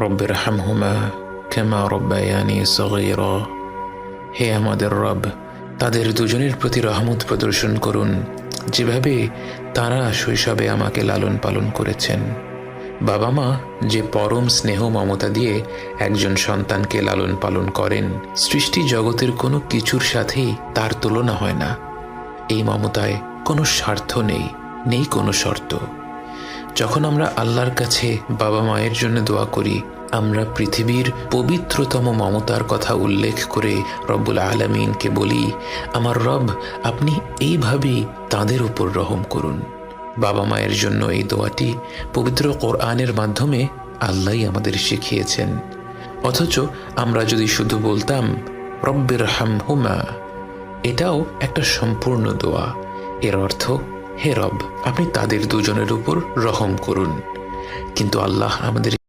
রব্বের হামহুমা কেমা রব্বায়ানি সগীর হে আমাদের রব, তাদের দুজনের প্রতি রহমত প্রদর্শন করুন, যেভাবে তারা শৈশবে আমাকে লালন পালন করেছেন। বাবা মা যে পরম স্নেহ মমতা দিয়ে একজন সন্তানকে লালন পালন করেন, সৃষ্টি জগতের কোনো কিছুর সাথেই তার তুলনা হয় না। এই মমতায় কোনো স্বার্থ নেই নেই কোনো শর্ত। যখন আমরা আল্লাহর কাছে বাবা মায়ের জন্য দোয়া করি, আমরা পৃথিবীর পবিত্রতম মমতার কথা উল্লেখ করে রব্বুল আলমিনকে বলি, আমার রব, আপনি এইভাবেই তাদের উপর রহম করুন। বাবা মায়ের জন্য এই দোয়াটি পবিত্র কোরআনের মাধ্যমে আল্লাহই আমাদের শিখিয়েছেন। অথচ আমরা যদি শুধু বলতাম রব্বের হাম হুমা এটাও একটা সম্পূর্ণ দোয়া। এর অর্থ হে রব আপনি তাদের দুজনের উপর রহম করুন। কিন্তু আল্লাহ আমাদের